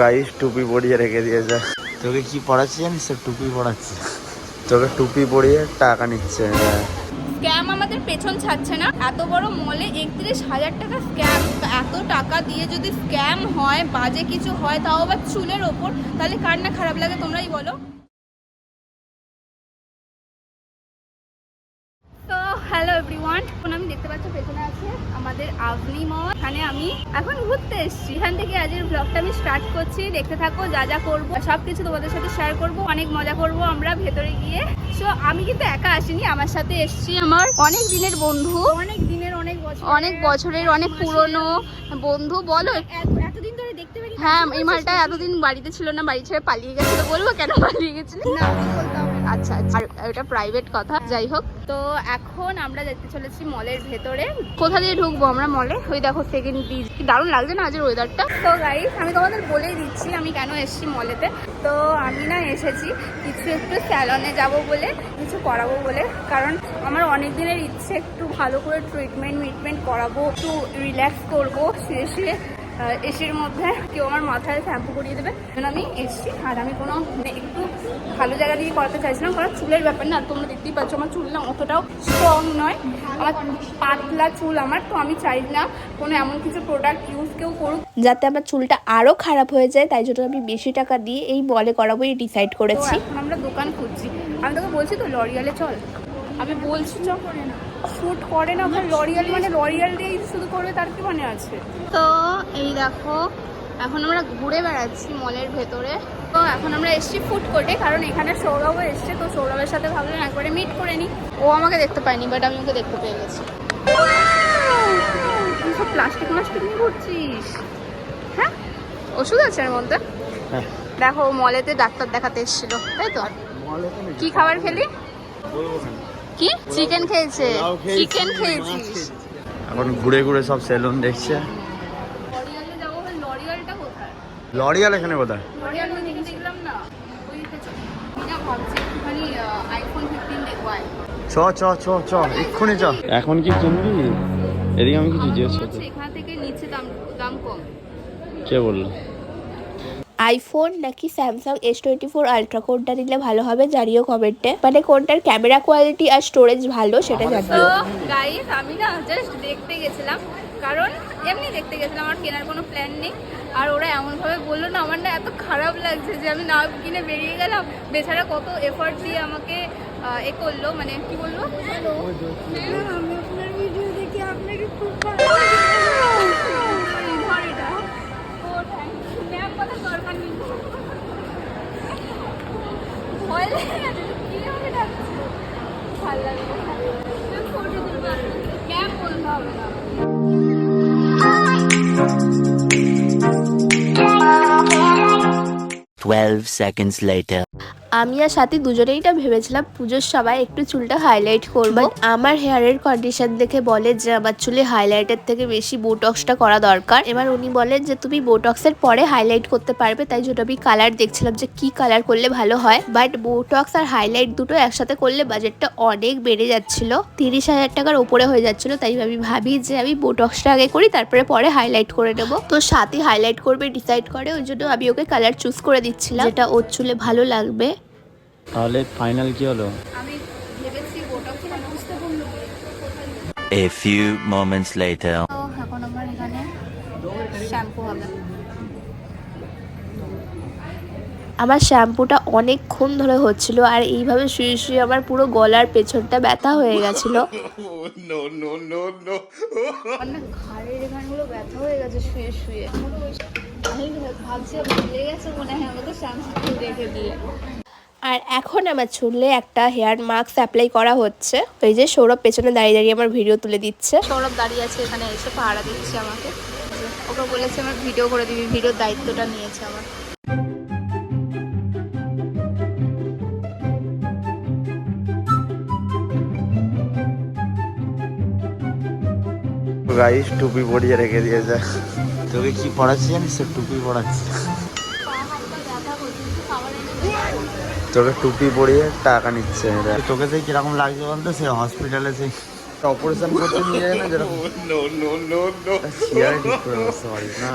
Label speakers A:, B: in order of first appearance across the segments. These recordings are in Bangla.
A: গাইস টুপি পরিয়ে রেখে দিয়েছে। তোকে কি পড়াচ্ছে জানিস? তো টুপি পড়াচ্ছে। তোকে টুপি পরিয়ে টাকা নিচ্ছে।
B: স্ক্যাম আমাদের পেছন ছাড়ছে না। এত বড় মলে একত্রিশ হাজার টাকা স্ক্যাম। এত টাকা দিয়ে যদি স্ক্যাম হয় বাজে কিছু হয় তাও আবার চুলের ওপর। তাহলে কার না খারাপ লাগে তোমরাই বলো। তো হ্যালো এভরিওয়ান পাচ্ছি পেছনে আছে আমাদের আভনি মল। এখানে আমি এখন ঘুরতে এসেছি। এখান থেকে আজকের ব্লগটা আমি স্টার্ট করছি। দেখতে থাকো যা যা করব। সব কিছু তোমাদের সাথে শেয়ার করব। অনেক মজা করব আমরা ভেতরে গিয়ে। সো আমি কিন্তু একা আসিনি আমার সাথে এসেছি আমার অনেক দিনের বন্ধু।
C: অনেক দিনের অনেক বছর।
B: অনেক বছরের অনেক পুরনো বন্ধু। বলো।
C: এতদিন ধরে দেখতে পারি
B: হ্যাঁ এই মালটা এতদিন বাড়িতে ছিল না বাড়ি ছেড়ে পালিয়ে গেছিল। বলব কেন পালিয়ে গেছিল?
C: না বলতে হবে না।
B: আচ্ছা আচ্ছা। এটা প্রাইভেট কথা যাই হোক। তো এখন আমরা যেতে চলেছি মলের ভেতরে। কোথা দিয়ে ঢুকবো আমরা মলে ওই দেখো সেকেন্ড ব্রিজ কি দারুণ লাগছে না আজের ওয়েদারটা তো গাইস আমি তোমাদের বলেই দিচ্ছি আমি কেন এসেছি মলেতে তো আমি না এসেছি কিছু একটু স্যালনে যাব বলে কিছু করাবো বলে। কারণ আমার অনেক দিনের ইচ্ছে একটু ভালো করে ট্রিটমেন্ট মিটমেন্ট করাবো একটু রিল্যাক্স করব শুয়ে শুয়ে এসির মধ্যে কেউ আমার মাথায় শ্যাম্পু করিয়ে দেবে। যেন আমি এসছি। আর আমি কোনো একটু ভালো জায়গা দিয়ে করাতে চাইছিলাম কারণ চুলের ব্যাপার না তোমরা দেখতেই পাচ্ছ আমার চুল না অতটাও স্ট্রং নয়। আমার পাতলা চুল আমার তো আমি চাই না কোনো এমন কিছু প্রোডাক্ট ইউজ কেউ করুক।
C: যাতে আমার চুলটা আরও খারাপ হয়ে যায় তাই জন্য আমি বেশি টাকা দিয়ে এই বলে করাবোই ডিসাইড করেছি।
B: আমরা দোকান খুঁজছি। আমি তোকে বলছি তো লরিয়ালে চল। আমি বলছি চ করে না শ্যুট করে না ওখানে লরিয়াল মানে লরিয়াল দিয়েই শুধু করবে তার কি মানে আছে? তো এই দেখো এখন আমরা ঘুরে বেড়াচ্ছি মলের ভেতরে। তো এখন আমরা এসছি ফুড কোর্টে কারণ এখানে সৌরভও এসছে তো সৌরভের সাথে ভাবলাম একবারে মিট করে নিই। ও আমাকে দেখতে পায়নি বাট আমি ওকে দেখতে পেয়ে গেছি। তুই সব প্লাস্টিক মাস্টিক নিয়ে ঘুরছিস? হ্যাঁ? ওষুধ আছে এর মধ্যে?
A: হ্যাঁ।
B: দেখো মলেতে ডাক্তার দেখাতে এসেছিল তাই তো? কি খাবার খেলি? কি? চিকেন খেয়েছে। চিকেন খেয়েছিস?
A: খেয়েছি। এখন ঘুরে ঘুরে সব সেলুন দেখছে।
B: লরিয়ালে
A: এখানে কোথায়। চ চ চ চ এক্ষুনি চ। এখন কি কিনবি? এদিকে আমি কিছু জিজ্ঞেস
B: হচ্ছে এখান থেকে নিচে দাম দাম কম।
A: কে বলল?
C: আইফোন নাকি Samsung S twenty four ultra কোনটা নিলে ভালো হবে জানিও কমেন্টে মানে কোনটার ক্যামেরা কোয়ালিটি আর স্টোরেজ ভালো সেটা
B: তো
C: জানিও।
B: গাইস আমি না জাস্ট দেখতে গেছিলাম কারণ এমনি দেখতে গেছিলাম আমার কেনার কোনো প্ল্যান নেই। আর ওরা এমনভাবে বলল না আমার না এত খারাপ লাগছে যে আমি না কিনে বেরিয়ে গেলাম। বেচারা কত এফর্ট দিয়ে আমাকে এ করল মানে কি বলল? হ্যালো আমি আপনার ভিডিও দেখি আপনাকে খুব ভালো
D: 12 seconds later.
C: আমি আর সাথে দুজনেই না ভেবেছিলাম পুজোর সময় একটু চুলটা হাইলাইট করব। আমার হেয়ারের কন্ডিশন দেখে বলে যে আমার চুলে হাইলাইটের থেকে বেশি বোটক্সটা করা দরকার। এবার উনি বলেন যে তুমি বোটক্সের পরে হাইলাইট করতে পারবে তাই জন্য আমি কালার দেখছিলাম যে কি কালার করলে ভালো হয়। বাট বোটক্স আর হাইলাইট দুটো একসাথে করলে বাজেটটা অনেক বেড়ে যাচ্ছিল। তিরিশ হাজার টাকার উপরে হয়ে যাচ্ছিল তাই আমি ভাবি যে আমি বোটক্সটা আগে করি তারপরে পরে হাইলাইট করে নেব। তো সাথী হাইলাইট করবে ডিসাইড করে ওই জন্য আমি ওকে কালার চুজ করে দিচ্ছিলাম। যেটা ওর চুলে ভালো লাগবে।
A: তাহলে ফাইনাল কি হলো?
B: আমি ভেবেছি বোটক্স বুঝতে পারল
D: A few moments later.
B: এখন আমার এখানে শ্যাম্পু হবে।
C: আমার শ্যাম্পুটা অনেকক্ষণ ধরে হচ্ছিল আর এইভাবে শুয়ে শুয়ে আমার পুরো গলার পেছনটা ব্যথা হয়ে গেছিল।
B: আমার না ঘাড়ের এখানগুলো ব্যথা হয়ে গেছে শুয়ে শুয়ে। আমি ভাবছি ভুলে গেছে মনে হয় আমাকে শ্যাম্পু রেখে দিয়ে
C: আর এখন আমার চুলে একটা হেয়ার মাস্ক অ্যাপ্লাই করা হচ্ছে। ওই যে সৌরভ পেছনে দাঁড়িয়ে দাঁড়িয়ে আমার ভিডিও তুলে দিচ্ছে।
B: সৌরভ দাঁড়িয়ে আছে এখানে এসে পাহারা দিচ্ছে আমাকে। ওকে বলেছে আমার ভিডিও করে দিবি ভিডিওর দায়িত্বটা নিয়েছে আমার।
A: গাইস টুপি পরিয়ে রেখে দিয়েছে। তোকে কি পড়াচ্ছে জানিস? টুপি পড়াচ্ছে। তোকে টুপি পরিয়ে টাকা নিচ্ছে তোকে সেই কীরকম লাগছে বলতো? সে হসপিটালে সেই অপারেশন করতে নিয়ে যায় না যেরকম? না।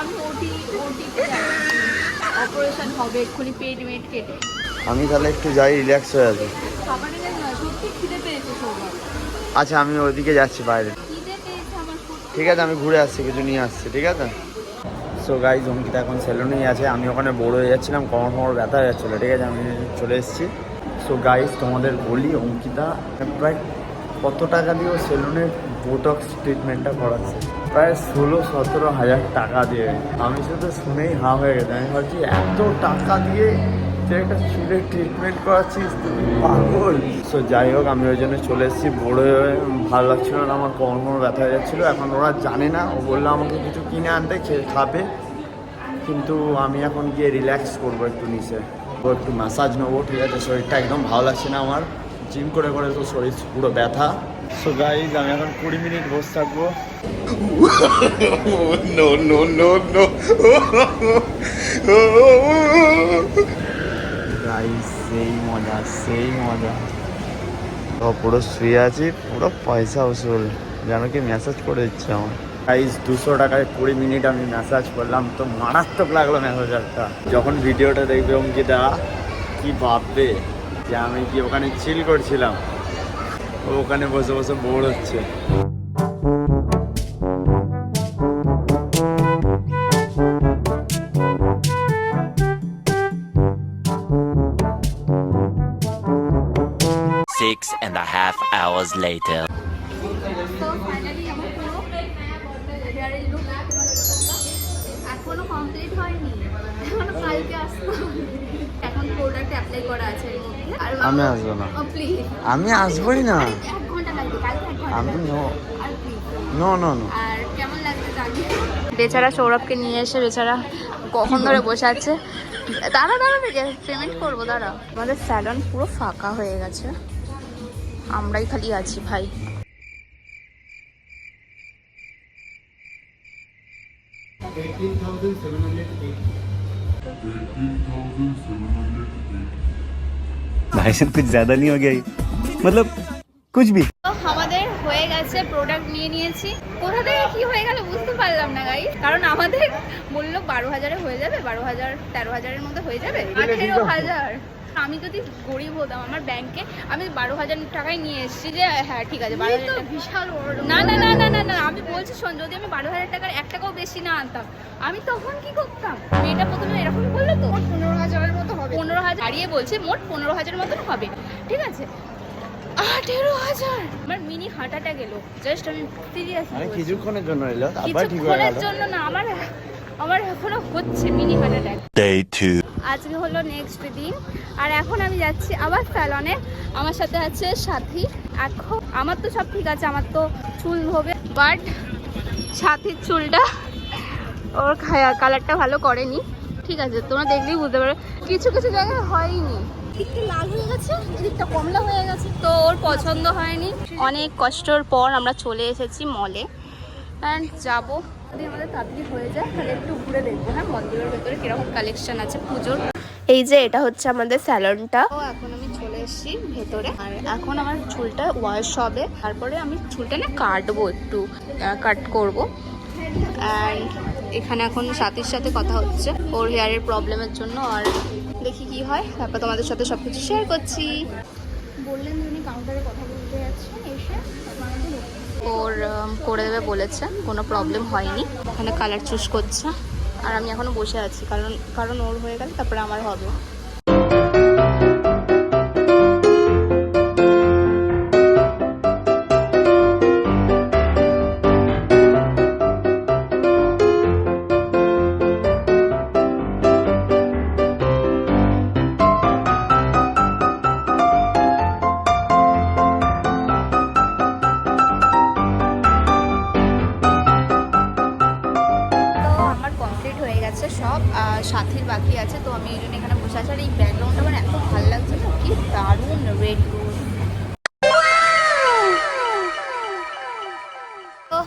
B: আমি অপারেশন হবে এক্ষুনি পেট মেট কেটে।
A: আমি তাহলে একটু যাই রিল্যাক্স হয়ে
B: সবার।
A: আচ্ছা আমি ওইদিকে যাচ্ছি বাইরে। ঠিক আছে আমি ঘুরে আসছি কিছু নিয়ে আসছি ঠিক আছে? সো গাইজ অঙ্কিতা এখন সেলুনেই আছে। আমি ওখানে বড় হয়ে যাচ্ছিলাম, কমর কমর ব্যথা হয়ে যাচ্ছিল, ঠিক আছে? আমি চলে এসেছি। সো গাইজ তোমাদের বলি, অঙ্কিতা প্রায় কত টাকা দিয়ে সেলুনের বোটক্স ট্রিটমেন্টটা করাচ্ছে? প্রায় ষোলো, সতেরো হাজার টাকা দিয়ে। আমি শুধু শুনেই হা হয়ে গেছে। আমি ভাবছি, এত টাকা দিয়ে তুই একটা চুলের ট্রিটমেন্ট করাচ্ছিস তুমি পাগল। সো যাই হোক আমি ওই জন্য চলে এসেছি। বড় হয়ে ভালো লাগছিল না আমার কমর কমর ব্যথা হয়ে যাচ্ছিল। এখন ওরা জানে না। ও বলল আমাকে কিছু কিনে আনতে খেয়ে খাবে। কিন্তু আমি এখন গিয়ে রিল্যাক্স করব একটু নিচে। ও একটু ম্যাসাজ নেব ঠিক আছে? শরীরটা একদম ভালো লাগছে না আমার। জিম করে করে তো শরীর পুরো ব্যথা। সো গাইজ আমি এখন কুড়ি মিনিট বসে থাকব। গাইজ সেই মজা সেই মজা তো পুরো শুয়ে আছি পুরো পয়সা উসুল। যেন কি ম্যাসাজ করে দিচ্ছে আমার। গাইজ দুশো টাকায় কুড়ি মিনিট আমি ম্যাসাজ করলাম তো মারাত্মক লাগল ম্যাসাজারটা যখন ভিডিওটা দেখবে অঙ্কিতা কি ভাববে যে আমি কি ওখানে চিল করছিলাম? ওখানে বসে বসে বোর হচ্ছে।
B: মধ্যে আর
A: আমি আসব না। আমি আসবোই না।
B: এক ঘণ্টা লাগবে কালকে এক ঘণ্টা
A: আমি। নো নো নো নো
B: আর কেমন লাগছে জানি বেচারা সৌরভকে নিয়ে এসে বেচারা কখন ধরে বসে আছে? দাঁড়া দাঁড়া পেমেন্ট করব দাঁড়া। আমাদের স্যালন পুরো ফাঁকা হয়ে গেছে। আমরাই খালি আছি ভাই
E: भाई साहब कुछ ज्यादा नहीं हो गया ये? मतलब कुछ भी
B: তো আমাদের হয়ে গেছে প্রোডাক্ট নিয়ে নিয়েছি কোথা থেকে কি হয়ে গেল বুঝতে পারলাম না গাই কারণ আমাদের বললো বারো হাজারে হয়ে যাবে বারো হাজার তেরো হাজারের মধ্যে হয়ে যাবে আঠেরো হাজার আমি যদি গরিব হতাম আমার ব্যাংকে আমি বারো হাজার টাকায় নিয়ে এসেছি যে হ্যাঁ ঠিক আছে বারো হাজার
F: বিশাল
B: না না না না না না আমি বলছি শোন যদি আমি বারো হাজার টাকার এক টাকাও বেশি না আনতাম আমি তখন কি করতাম? মেয়েটা প্রথমে এরকম বলল তো।
F: পনেরো হাজারের মতো হবে।
B: পনেরো হাজার দাঁড়িয়ে বলছে মোট পনেরো হাজার মতন হবে। ঠিক আছে? আঠেরো হাজার। আমার মিনি হাঁটাটা গেল জাস্ট আমি সিরিয়াস
A: আরে কিছুক্ষণের জন্য এলো
B: কিছুক্ষণের জন্য না আমার আমার এখনও হচ্ছে মিনি হার্ট অ্যাটাক। আজকে হলো নেক্সট দিন। আর এখন আমি যাচ্ছি আবার স্যালনে আমার সাথে আছে সাথী। এখন আমার তো সব ঠিক আছে আমার তো চুল হবে বাট সাথীর চুলটা ওর কালারটা ভালো করেনি। ঠিক আছে তোমরা দেখলেই বুঝতে পারো কিছু কিছু জায়গায় হয়নি। এদিকটা লাল হয়ে গেছে এদিকটা কমলা হয়ে গেছে তো ওর পছন্দ হয়নি। অনেক কষ্টর পর আমরা চলে এসেছি মলে অ্যান্ড যাব। যদি আমাদের তাড়াতাড়ি হয়ে যায় তাহলে একটু ঘুরে দেখব। হ্যাঁ মন্দিরের ভেতরে কীরকম কালেকশন আছে পুজোর?
C: এই যে এটা হচ্ছে আমাদের স্যালনটা
B: এখন আমি চলে এসেছি ভেতরে। আর এখন আমার চুলটা ওয়াশ হবে। তারপরে আমি চুলটা না কাটবো একটু কাট করব। অ্যান্ড এখানে এখন সাথীর সাথে কথা হচ্ছে। ওর হেয়ারের প্রবলেমের জন্য। আর দেখি কি হয়। তারপর তোমাদের সাথে সব কিছু শেয়ার করছি। বললেন উনি কাউন্টারে কথা করে দেবে বলেছে, কোনো প্রবলেম হয়নি। ওখানে কালার চুজ করছে। আর আমি এখনও বসে আছি, কারণ কারণ ওর হয়ে গেলে তারপরে আমার হবে। জন্য এখানে বসে আছি আর এই ব্যাকগ্রাউন্ডটা আমার এত ভালো লাগছে না, কি দারুণ রেড তো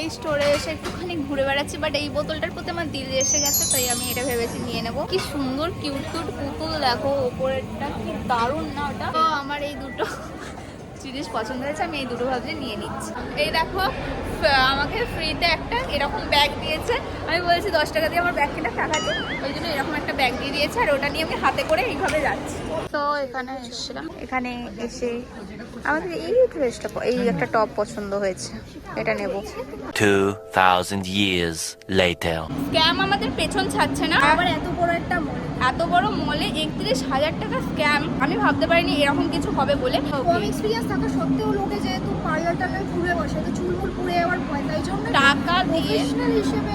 B: এই স্টোরে এসে একটুখানি ঘুরে বেড়াচ্ছি বাট এই বোতলটার প্রতি আমার দিল এসে গেছে, তাই আমি এটা ভেবেছি নিয়ে নেব। কি সুন্দর কিউট কিউট পুতুল, দেখো, ওপরেরটা কি দারুণ না ওটা। তো আমার এই দুটো জিনিস পছন্দ হয়েছে আমি এই দুটো ভাবছি নিয়ে নিচ্ছি। এই দেখো আমাকে ফ্রিতে একটা এরকম ব্যাগ দিয়েছে। আমি বলছি দশ টাকা দিয়ে আমার ব্যাগ কেনার টাকা দিয়ে ওই জন্য এরকম একটা ব্যাগ দিয়ে দিয়েছে আর ওটা নিয়ে আমি হাতে করে এইভাবে যাচ্ছি। তো এখানে এসেছিলাম। এখানে এসে আমাদের এই ড্রেসটা এই একটা টপ পছন্দ হয়েছে। এটা নেব।
D: 2,000 years later.
B: স্ক্যাম আমাদের পেছন ছাড়ছে না।
F: আবার এত বড় একটা মল
B: এত বড় মলে একত্রিশ হাজার টাকা স্ক্যাম আমি ভাবতে পারিনি এরকম কিছু হবে বলে।
F: কম এক্সপিরিয়েন্স থাকা সত্ত্বেও লোকে যেহেতু পার্লার টার্লার ঘুরে বসে তো চুলমুল পুড়ে যাওয়ার ভয় তাই জন্য
B: টাকা দিয়ে
F: হিসেবে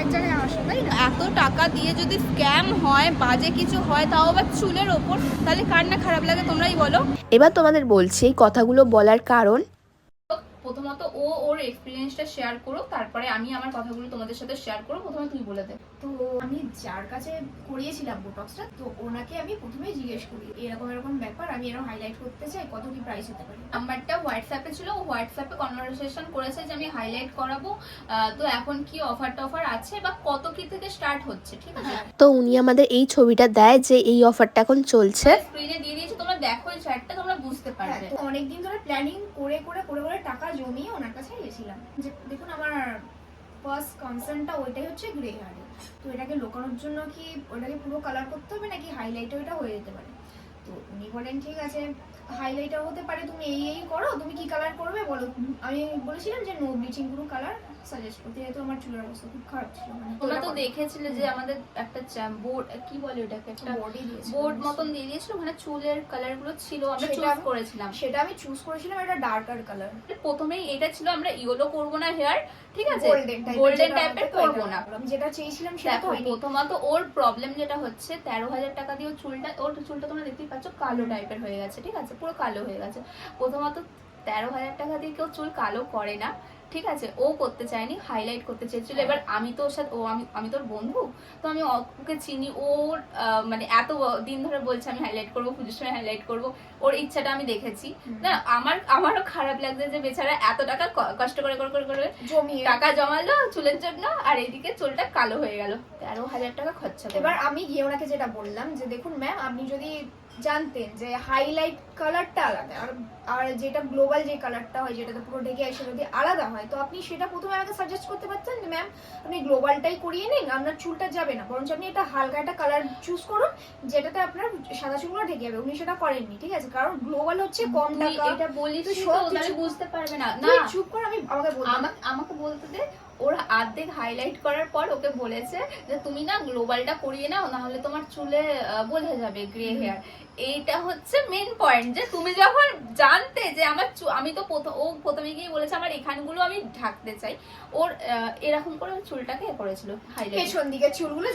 F: এক জায়গায় আসে তাই না?
B: এত টাকা দিয়ে যদি স্ক্যাম হয় বাজে কিছু হয় তাও আবার চুলের ওপর তাহলে কার না খারাপ লাগে তোমরাই বলো।
C: এবার তোমাদের বলছি এই কথাগুলো বলার কারণ
B: প্রথমত ও ওর এক্সপিরিয়েন্সটা শেয়ার করো তারপরে আমি আমার কথাগুলো তোমাদের সাথে শেয়ার করো প্রথমে তুই বলে দে
F: তো আমি যার কাছে করিয়েছিলাম বোটক্সটা তো ওনাকে আমি প্রথমে জিজ্ঞেস করি এরকম এরকম ব্যাপার আমি এরকম হাইলাইট করতে চাই কত কি প্রাইস হতে পারে?
B: নাম্বারটা হোয়াটসঅ্যাপে ছিল ও হোয়াটসঅ্যাপে কনভারসেশন করেছে যে আমি হাইলাইট করাবো তো এখন কি অফার টফার আছে বা কত কি থেকে স্টার্ট হচ্ছে ঠিক আছে?
C: তো উনি আমাদের এই ছবিটা দেয় যে এই অফারটা এখন চলছে।
B: স্ক্রিনে দিয়ে দেখো এই চ্যাটটা তোমরা বুঝতে
F: হ্যাঁ
B: পারবে।
F: অনেকদিন ধরে প্ল্যানিং করে করে করে করে টাকা জমিয়ে ওনার কাছে গেছিলাম যে দেখুন আমার ফার্স্ট কনসার্নটা ওইটাই হচ্ছে গ্রে হেয়ার তো এটাকে লোকানোর জন্য কি ওটাকে পুরো কালার করতে হবে নাকি হাইলাইট এটা হয়ে যেতে পারে? তো উনি বলেন ঠিক আছে হাইলাইটার হতে পারে তুমি এই এই করো তুমি কি কালার করবে বলো। আমি বলেছিলাম যে নো ব্লিচিং কোনো কালার সাজেস্ট করতে যেহেতু আমার চুলের অবস্থা খুব খারাপ ছিল মানে
B: তোমরা তো দেখেছিলে যে আমাদের একটা বোর্ড কি বলে ওটাকে একটা
F: বডি দিয়েছে
B: বোর্ড মতন দিয়ে দিয়েছিল ওখানে চুলের কালারগুলো ছিল আমরা চুজ করেছিলাম।
F: সেটা আমি চুজ করেছিলাম একটা ডার্কার কালার
B: প্রথমেই এটা ছিল আমরা ইয়েলো করব না হেয়ার ঠিক আছে?
F: গোল্ডেন টাইপের
B: করব না।
F: আমি যেটা চেয়েছিলাম সেটা তো
B: প্রথমত ওর প্রবলেম যেটা হচ্ছে তেরো হাজার টাকা দিয়ে চুলটা ওর চুলটা তোমরা দেখতেই পাচ্ছ কালো টাইপের হয়ে গেছে ঠিক আছে? পুরো কালো হয়ে গেছে। প্রথমত তেরো হাজার টাকা দিয়ে কেউ চুল কালো করে না ঠিক আছে? ও করতে চায়নি হাইলাইট করতে চেয়েছিল। এবার আমি তো ওর সাথে ও আমি আমি তোর বন্ধু? তো আমি ওকে চিনি ওর মানে এত দিন ধরে বলছে আমি হাইলাইট করব পুজোর সময় হাইলাইট করব। ওর ইচ্ছাটা আমি দেখেছি। না আমার আমারও খারাপ লাগছে যে বেচারা এত টাকা কষ্ট করে করে করে করে টাকা জমালো চুলের জন্য আর এইদিকে চুলটা কালো হয়ে গেল। তেরো হাজার টাকা খরচা।
F: এবার আমি গিয়ে ওনাকে যেটা বললাম যে দেখুন ম্যাম আপনি যদি জানতেন যে হাইলাইট কালারটা আলাদা। আর আর যেটা গ্লোবাল যে কালারটা হয় যেটাতে পুরো ঢেকে আসে যদি আলাদা হয় তো আপনি সেটা প্রথমে আমাকে সাজেস্ট করতে পারতেন যে ম্যাম আপনি গ্লোবালটাই করিয়ে নিন আপনার চুলটা যাবে না। বরঞ্চ আপনি এটা হালকা একটা কালার চুজ করুন যেটাতে আপনার সাদা চুলগুলো ঢেকে যাবে। উনি সেটা করেননি ঠিক আছে? কারণ গ্লোবাল হচ্ছে কম টাকা।
B: এটা
F: তুই
B: তো
F: সব কিছু-
B: বুঝতে পারবে না। না
F: চুপ কর আমি আমাকে
B: আমাকে বলতে দে ওর অর্ধেক হাইলাইট করার পর ওকে বলেছে যে তুমি না গ্লোবালটা করিয়ে নাও না হলে তোমার চুলে বোঝা যাবে গ্রে হেয়ার এইটা হচ্ছে মেন পয়েন্ট যে তুমি যখন জানতে যে আমার আমি তো প্রথম ও প্রথমে গিয়ে বলেছে আমার এখানগুলো আমি ঢাকতে চাই। ওর এরকম করে চুলটাকে এ করেছিল হাইলাইট
F: পেছন দিকে চুলগুলো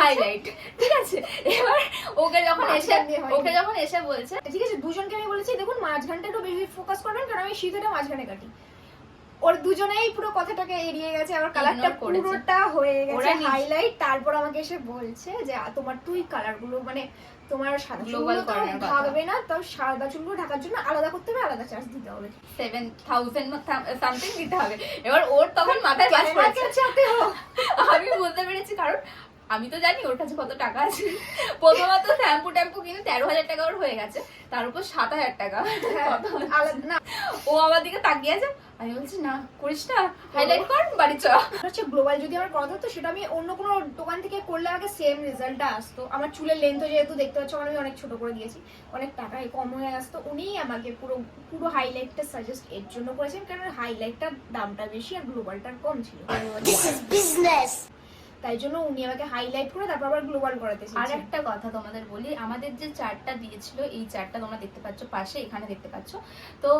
F: হাইলাইট
B: ঠিক আছে? এবার ওকে যখন এসে। ওকে যখন এসে বলছে
F: ঠিক আছে দুজনকে আমি বলেছি দেখুন মাঝখানটা একটু বেশি ফোকাস করবেন কারণ আমি শীতটা মাঝখানে কাটি। ওর দুজনেই পুরো কথাটাকে এড়িয়ে গেছে আমার কালারটা পুরোটা হয়ে গেছে। হাইলাইট তারপর আমাকে এসে বলছে যে তোমার তুই কালারগুলো মানে তোমার সাদা। ঢাকবে না তো সাদা চুলগুলো ঢাকার জন্য আলাদা করতে হবে আলাদা চার্জ দিতে হবে।
B: সেভেন থাউজেন্ড সামথিং দিতে হবে। এবার ওর তখন মাথায় বাজ পড়েছে? আমি বলতে পেরেছি কারণ আমি তো জানি ওর কাছে কত টাকা আছে। প্রথমত শ্যাম্পু ট্যাম্পু কিনে তেরো হাজার টাকা ওর হয়ে গেছে। তার উপর সাত হাজার টাকা।
F: হ্যাঁ, না।
B: ও আমার দিকে তাকিয়ে আছে। আমি বলছি না করিস না। হাইলাইট কর বাড়ি চ।
F: হচ্ছে গ্লোবাল যদি আমার করা হতো সেটা আমি অন্য কোনো দোকান থেকে করলে আমাকে সেম রেজাল্টটা আসতো। আমার চুলের লেন্থ যেহেতু দেখতে পাচ্ছ আমি অনেক ছোট করে দিয়েছি। অনেক টাকায় কম হয়ে আসতো উনিই আমাকে পুরো পুরো হাইলাইটটা সাজেস্ট এর জন্য করেছেন। কারণ হাইলাইটটার দামটা বেশি আর গ্লোবালটার কম ছিল। তাই জন্য উনি আমাকে হাইলাইট করে তারপর আবার গ্লোবাল করাতে
B: আর একটা কথা তোমাদের বলি আমাদের যে চার্টটা দিয়েছিল এই চার্টটা তোমরা দেখতে পাচ্ছ পাশে এখানে দেখতে পাচ্ছ। তো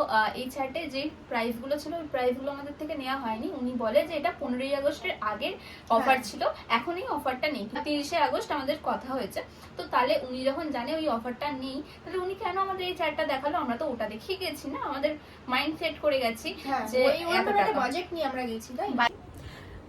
B: এই চার্টে যে প্রাইসগুলো ছিল ওই প্রাইসগুলো আমাদের থেকে নেওয়া হয়নি। উনি বলে যে এটা পনেরোই আগস্টের আগের অফার
F: হ্যাঁ।
B: ছিল এখন এই অফারটা নেই। তিরিশে আগস্ট আমাদের কথা হয়েছে। তো তাহলে উনি যখন জানে ওই অফারটা নেই তাহলে উনি কেন আমাদের এই চার্টটা দেখাল? আমরা তো ওটা দেখিয়ে গেছি না আমাদের মাইন্ড সেট করে গেছি
F: হ্যাঁ
B: যে
F: বাজেট নিয়ে আমরা গেছি তাই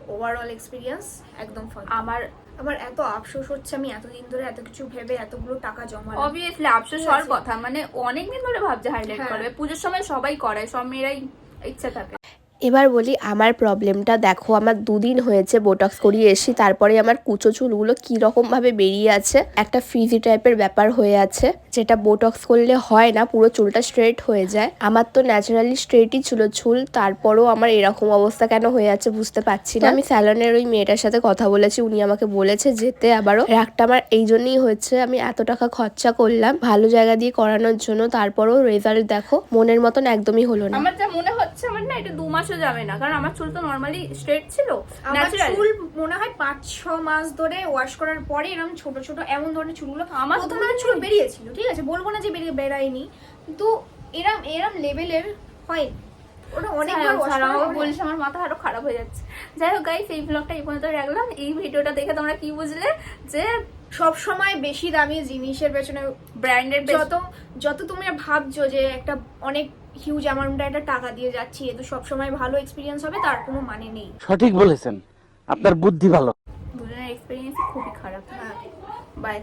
F: ওভারঅল এক্সপিরিয়েন্স একদম ফল
B: আমার
F: আমার এত আফসোস হচ্ছে আমি এতদিন ধরে এত কিছু ভেবে এতগুলো টাকা জমা
B: অবভিয়াসলি আফসোস হওয়ার কথা মানে অনেকদিন ধরে ভাবছে হাইলাইট
F: হ্যাঁ।
B: করবে। পুজোর সময় সবাই করায় সব মেয়েরাই ইচ্ছা থাকে।
C: এবার বলি আমার প্রবলেমটা দেখো আমার দুদিন হয়েছে বোটক্স করিয়ে এসি তারপরে আমার কুচো চুলগুলো কি রকম ভাবে বেরিয়ে আছে একটা ফ্রিজি টাইপের ব্যাপার হয়ে আছে যেটা বোটক্স করলে হয় না পুরো চুলটা স্ট্রেট হয়ে যায়। আমার তো ন্যাচারালি স্ট্রেটই ছিল চুল তারপরও আমার এরকম অবস্থা কেন হয়ে আছে বুঝতে পারছি না। আমি স্যালনের ওই মেয়েটার সাথে কথা বলেছি উনি আমাকে বলেছে যেতে আবারও। রাগটা আমার এই জন্যই হয়েছে আমি এত টাকা খরচা করলাম ভালো জায়গা দিয়ে করানোর জন্য তারপরও রেজাল্ট দেখো মনের মতন একদমই হলো না।
B: আমার যা মনে হচ্ছে আমার না এটা দু মাসও যাবে না। কারণ আমার চুল তো নর্মালি স্ট্রেট ছিল
F: আমার
B: ন্যাচারাল
F: চুল মনে হয় পাঁচ ছ মাস ধরে ওয়াশ করার পরে এরকম ছোট ছোট এমন ধরনের চুলগুলো
B: আমার
F: প্রথমে
B: দুদিন
F: চুল বেরিয়েছিল ঠিক আছে? বলব না যে বেরিয়ে বেরায়নি কিন্তু এরম এরম লেভেলের হয় ওটা অনেকবার wash
B: ছাড়া
F: করার
B: আমাকে
F: পরে-
B: বলছে আমার মাথা আরও খারাপ হয়ে যাচ্ছে। যাই হোক গাইস এই ব্লগটা এই পর্যন্ত রাখলাম। এই ভিডিওটা দেখে তোমরা কি বুঝলে? যে
F: সব সময় বেশি দামি জিনিসের পেছনে
B: ব্র্যান্ডের
F: যত যত তুমি ভাবছ যে একটা অনেক হিউজ অ্যামাউন্ট একটা টাকা দিয়ে যাচ্ছি এ তো সবসময় ভালো এক্সপিরিয়েন্স হবে তার কোনো মানে নেই।
G: সঠিক বলেছেন। আপনার বুদ্ধি ভালো।
B: দুজনের এক্সপিরিয়েন্স খুবই খারাপ। হ্যাঁ বাই